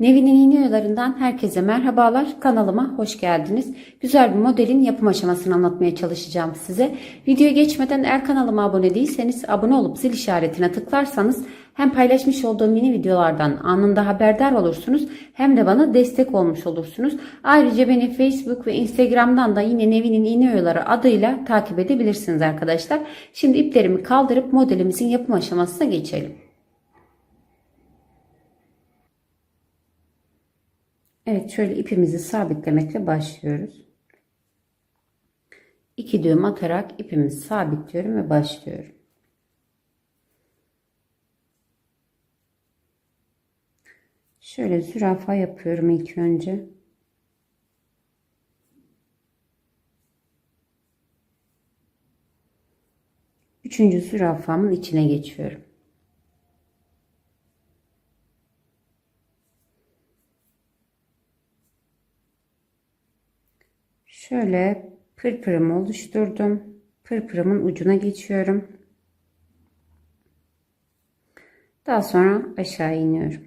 Nevin'in iğne oyalarından herkese merhabalar. Kanalıma hoş geldiniz. Güzel bir modelin yapım aşamasını anlatmaya çalışacağım size. Videoya geçmeden eğer kanalıma abone değilseniz abone olup zil işaretine tıklarsanız hem paylaşmış olduğum yeni videolardan anında haberdar olursunuz hem de bana destek olmuş olursunuz. Ayrıca beni Facebook ve Instagram'dan da yine Nevin'in iğne oyaları adıyla takip edebilirsiniz arkadaşlar. Şimdi iplerimi kaldırıp modelimizin yapım aşamasına geçelim. Evet şöyle ipimizi sabitlemekle başlıyoruz. İki düğüm atarak ipimizi sabitliyorum ve başlıyorum. Şöyle zürafa yapıyorum ilk önce. Üçüncü zürafamın içine geçiyorum. Şöyle pırpırımı oluşturdum. Pırpırımın ucuna geçiyorum. Daha sonra aşağı iniyorum.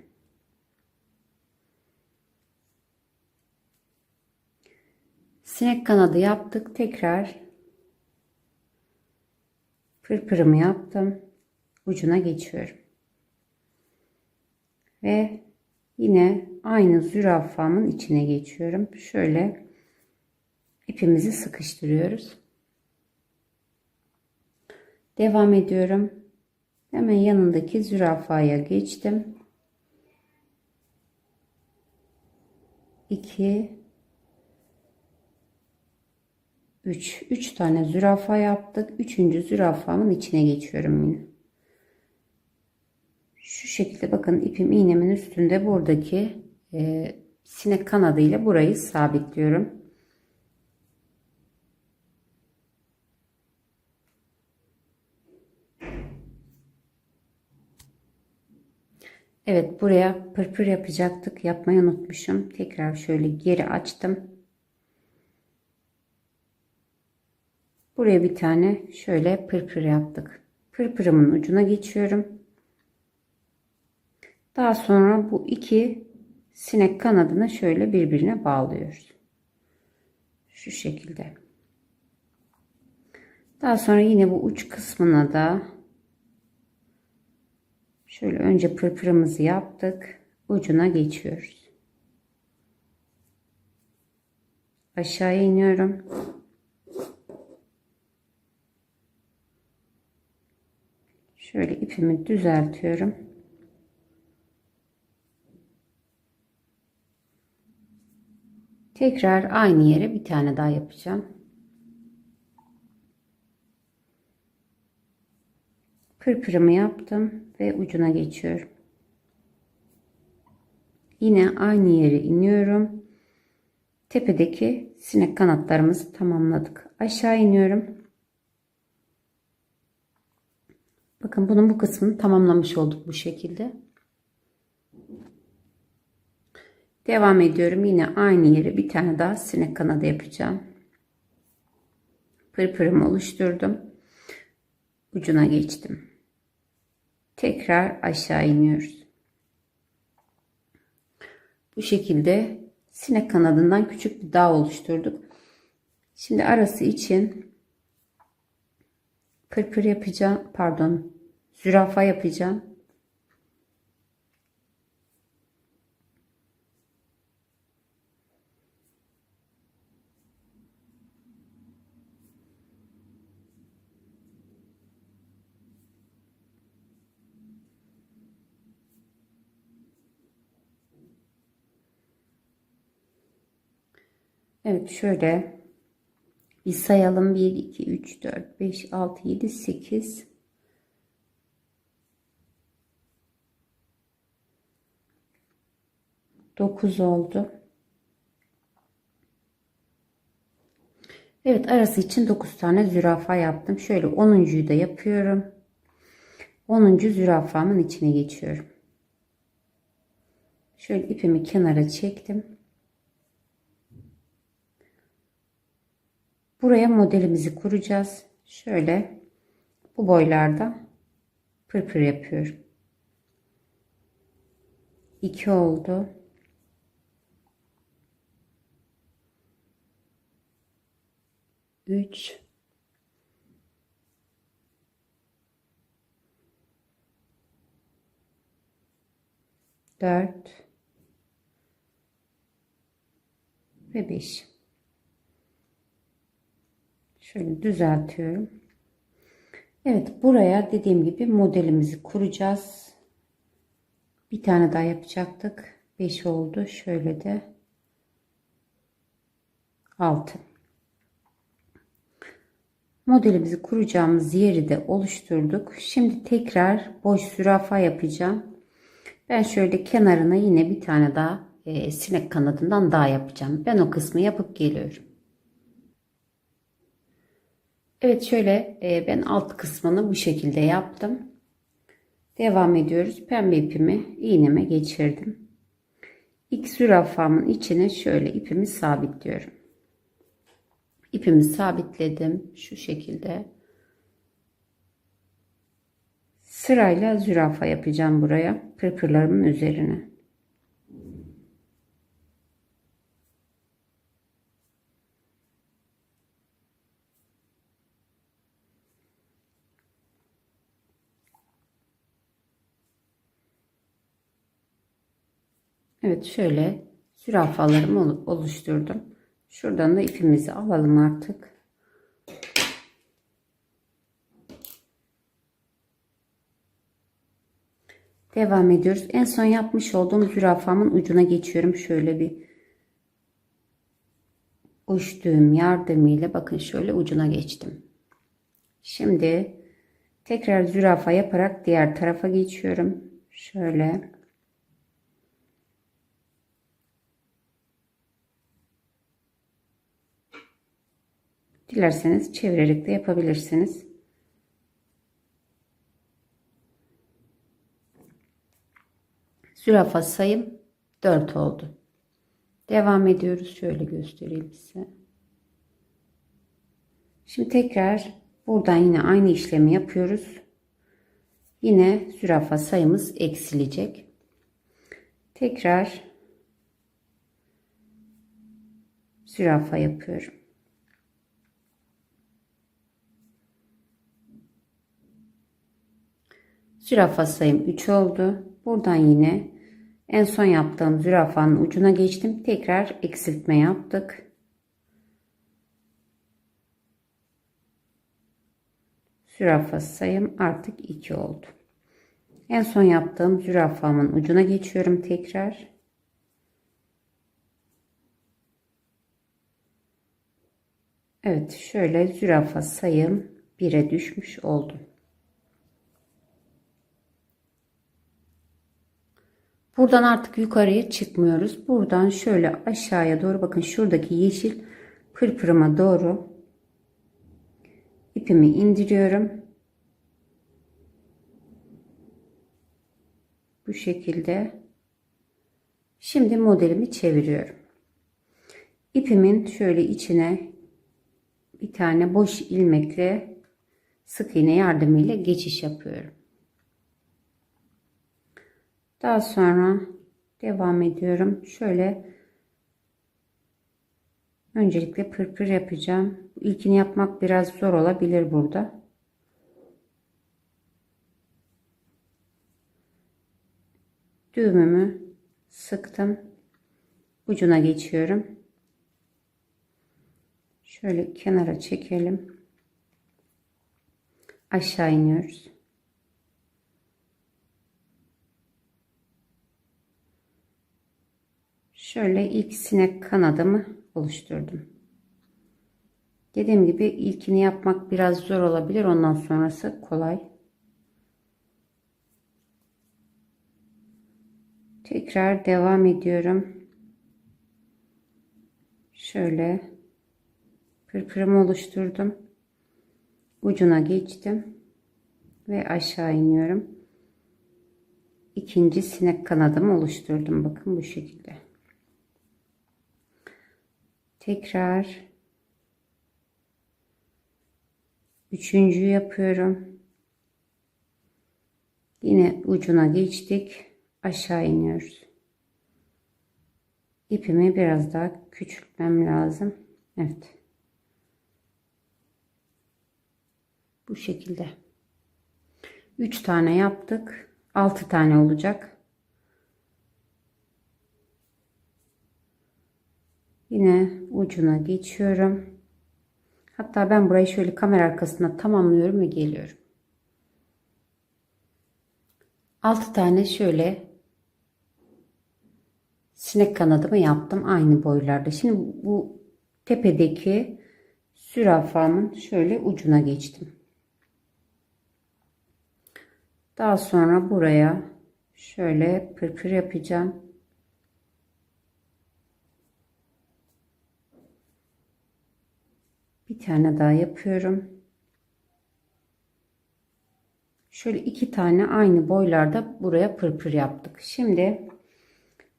Sinek kanadı yaptık. Tekrar pırpırımı yaptım. Ucuna geçiyorum. Ve yine aynı zürafamın içine geçiyorum. Şöyle ipimizi sıkıştırıyoruz. Devam ediyorum. Hemen yanındaki zürafaya geçtim. 2 3 3 tane zürafa yaptık. Üçüncü zürafamın içine geçiyorum yine. Şu şekilde bakın ipim iğnemin üstünde buradaki e, sinek kanadı ile burayı sabitliyorum. Evet buraya pırpır yapacaktık. Yapmayı unutmuşum. Tekrar şöyle geri açtım. Buraya bir tane şöyle pırpır yaptık. Pırpırımın ucuna geçiyorum. Daha sonra bu iki sinek kanadını şöyle birbirine bağlıyoruz. Şu şekilde. Daha sonra yine bu uç kısmına da Şöyle önce pırpırımızı yaptık. Ucuna geçiyoruz. Aşağıya iniyorum. Şöyle ipimi düzeltiyorum. Tekrar aynı yere bir tane daha yapacağım. Pırpırımı yaptım ve ucuna geçiyorum. Yine aynı yere iniyorum. Tepedeki sinek kanatlarımızı tamamladık. Aşağı iniyorum. Bakın bunun bu kısmını tamamlamış olduk bu şekilde. Devam ediyorum. Yine aynı yere bir tane daha sinek kanadı yapacağım. Pırpırımı oluşturdum. Ucuna geçtim. Tekrar aşağı iniyoruz. Bu şekilde sinek kanadından küçük bir dağ oluşturduk. Şimdi arası için pırpır yapacağım. Pardon. Zürafa yapacağım. Evet şöyle bir sayalım 1 2 3 4 5 6 7 8 9 oldu. Evet arası için 9 tane zürafa yaptım. Şöyle 10.yu da yapıyorum. 10. zürafamın içine geçiyorum. Şöyle ipimi kenara çektim. Buraya modelimizi kuracağız. Şöyle bu boylarda pırpır yapıyorum. 2 oldu. Üç. Dört. Ve beş şöyle düzeltiyorum. Evet buraya dediğim gibi modelimizi kuracağız. Bir tane daha yapacaktık. 5 oldu. Şöyle de 6 modelimizi kuracağımız yeri de oluşturduk. Şimdi tekrar boş zürafa yapacağım. Ben şöyle kenarına yine bir tane daha e, sinek kanadından daha yapacağım. Ben o kısmı yapıp geliyorum. Evet şöyle e, ben alt kısmını bu şekilde yaptım. Devam ediyoruz. Pembe ipimi iğneme geçirdim. İlk zürafamın içine şöyle ipimi sabitliyorum. İpimi sabitledim şu şekilde. Sırayla zürafa yapacağım buraya. Pırpırlarımın üzerine. Evet şöyle zürafalarımı oluşturdum. Şuradan da ipimizi alalım artık. Devam ediyoruz. En son yapmış olduğum zürafamın ucuna geçiyorum. Şöyle bir uçtuğum yardımıyla bakın şöyle ucuna geçtim. Şimdi tekrar zürafa yaparak diğer tarafa geçiyorum. Şöyle Dilerseniz çevirerek de yapabilirsiniz. Zürafa sayım 4 oldu. Devam ediyoruz. Şöyle göstereyim size. Şimdi tekrar buradan yine aynı işlemi yapıyoruz. Yine zürafa sayımız eksilecek. Tekrar zürafa yapıyorum. Zürafa sayım 3 oldu. Buradan yine en son yaptığım zürafanın ucuna geçtim. Tekrar eksiltme yaptık. Zürafa sayım artık 2 oldu. En son yaptığım zürafamın ucuna geçiyorum tekrar. Evet şöyle zürafa sayım 1'e düşmüş oldu. Buradan artık yukarıya çıkmıyoruz. Buradan şöyle aşağıya doğru bakın şuradaki yeşil pırpırıma doğru ipimi indiriyorum. Bu şekilde. Şimdi modelimi çeviriyorum. İpimin şöyle içine bir tane boş ilmekle sık iğne yardımıyla geçiş yapıyorum. Daha sonra devam ediyorum. Şöyle öncelikle pırpır yapacağım. İlkini yapmak biraz zor olabilir burada. Düğümümü sıktım. Ucuna geçiyorum. Şöyle kenara çekelim. Aşağı iniyoruz. Şöyle ilk sinek kanadımı oluşturdum. Dediğim gibi ilkini yapmak biraz zor olabilir. Ondan sonrası kolay. Tekrar devam ediyorum. Şöyle pırpırımı oluşturdum. Ucuna geçtim ve aşağı iniyorum. İkinci sinek kanadımı oluşturdum. Bakın bu şekilde tekrar üçüncü yapıyorum yine ucuna geçtik aşağı iniyoruz ipimi biraz daha küçültmem lazım evet Bu şekilde. 3 tane yaptık. 6 tane olacak. Yine ucuna geçiyorum. Hatta ben burayı şöyle kamera arkasına tamamlıyorum ve geliyorum. 6 tane şöyle sinek kanadımı yaptım aynı boylarda. Şimdi bu tepedeki zürafamın şöyle ucuna geçtim. Daha sonra buraya şöyle pırpır yapacağım. Bir tane daha yapıyorum. Şöyle iki tane aynı boylarda buraya pırpır yaptık. Şimdi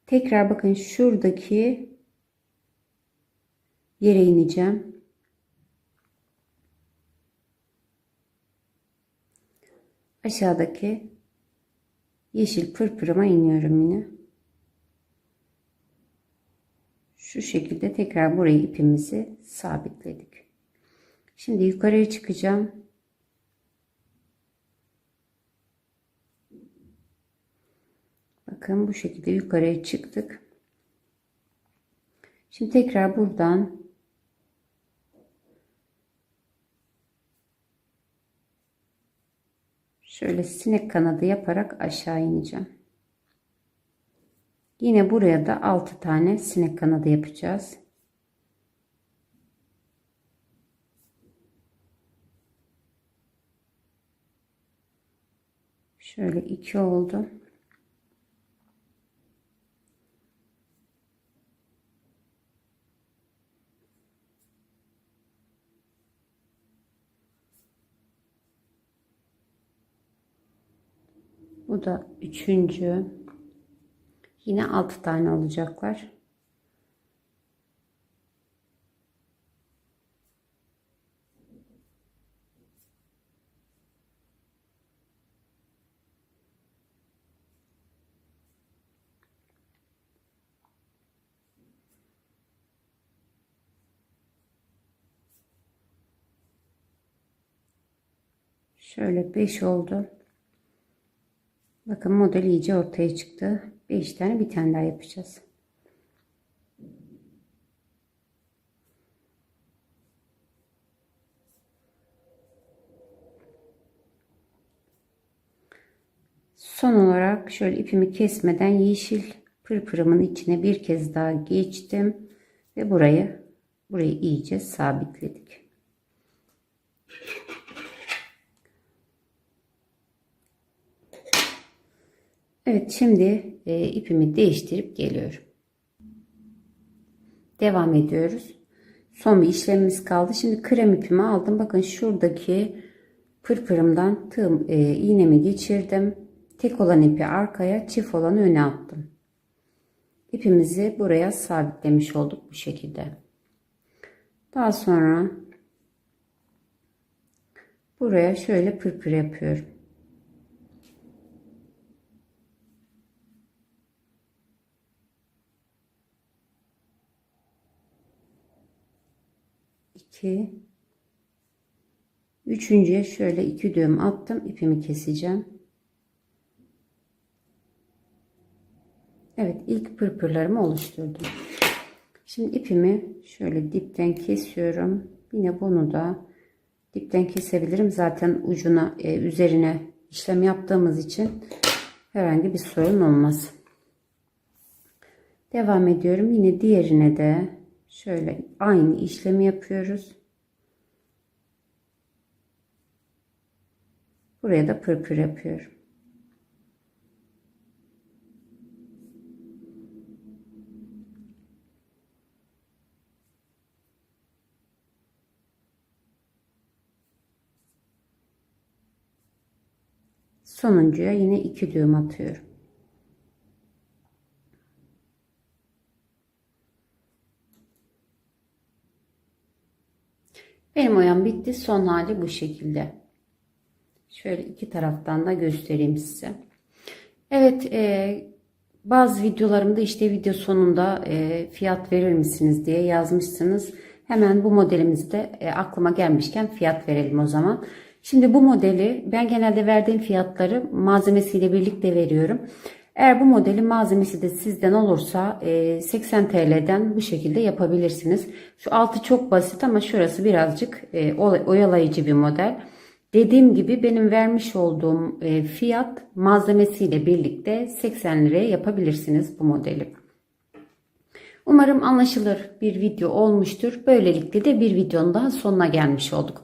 tekrar bakın şuradaki yere ineceğim. Aşağıdaki yeşil pırpırıma iniyorum yine. Şu şekilde tekrar burayı ipimizi sabitledik. Şimdi yukarıya çıkacağım. Bakın bu şekilde yukarıya çıktık. Şimdi tekrar buradan şöyle sinek kanadı yaparak aşağı ineceğim. Yine buraya da 6 tane sinek kanadı yapacağız. Şöyle iki oldu. Bu da üçüncü. Yine altı tane olacaklar. Şöyle 5 oldu. Bakın model iyice ortaya çıktı. 5 tane bir tane daha yapacağız. Son olarak şöyle ipimi kesmeden yeşil pırpırımın içine bir kez daha geçtim ve burayı burayı iyice sabitledik. Evet şimdi e, ipimi değiştirip geliyorum. Devam ediyoruz. Son bir işlemimiz kaldı. Şimdi krem ipimi aldım. Bakın şuradaki pırpırımdan tığım, e, iğnemi geçirdim. Tek olan ipi arkaya, çift olanı öne attım. İpimizi buraya sabitlemiş olduk bu şekilde. Daha sonra buraya şöyle pırpır yapıyorum. 2 üçüncüye şöyle iki düğüm attım ipimi keseceğim. Evet ilk pırpırlarımı oluşturdum. Şimdi ipimi şöyle dipten kesiyorum. Yine bunu da dipten kesebilirim. Zaten ucuna e, üzerine işlem yaptığımız için herhangi bir sorun olmaz. Devam ediyorum. Yine diğerine de Şöyle aynı işlemi yapıyoruz. Buraya da pırpır yapıyorum. Sonuncuya yine iki düğüm atıyorum. Benim oyam bitti. Son hali bu şekilde. Şöyle iki taraftan da göstereyim size. Evet e, bazı videolarımda işte video sonunda e, fiyat verir misiniz diye yazmışsınız. Hemen bu modelimizde e, aklıma gelmişken fiyat verelim o zaman. Şimdi bu modeli ben genelde verdiğim fiyatları malzemesiyle birlikte veriyorum. Eğer bu modelin malzemesi de sizden olursa e, 80 TL'den bu şekilde yapabilirsiniz. Şu altı çok basit ama şurası birazcık e, oyalayıcı bir model. Dediğim gibi benim vermiş olduğum e, fiyat malzemesiyle birlikte 80 liraya yapabilirsiniz bu modeli. Umarım anlaşılır bir video olmuştur. Böylelikle de bir videonun daha sonuna gelmiş olduk.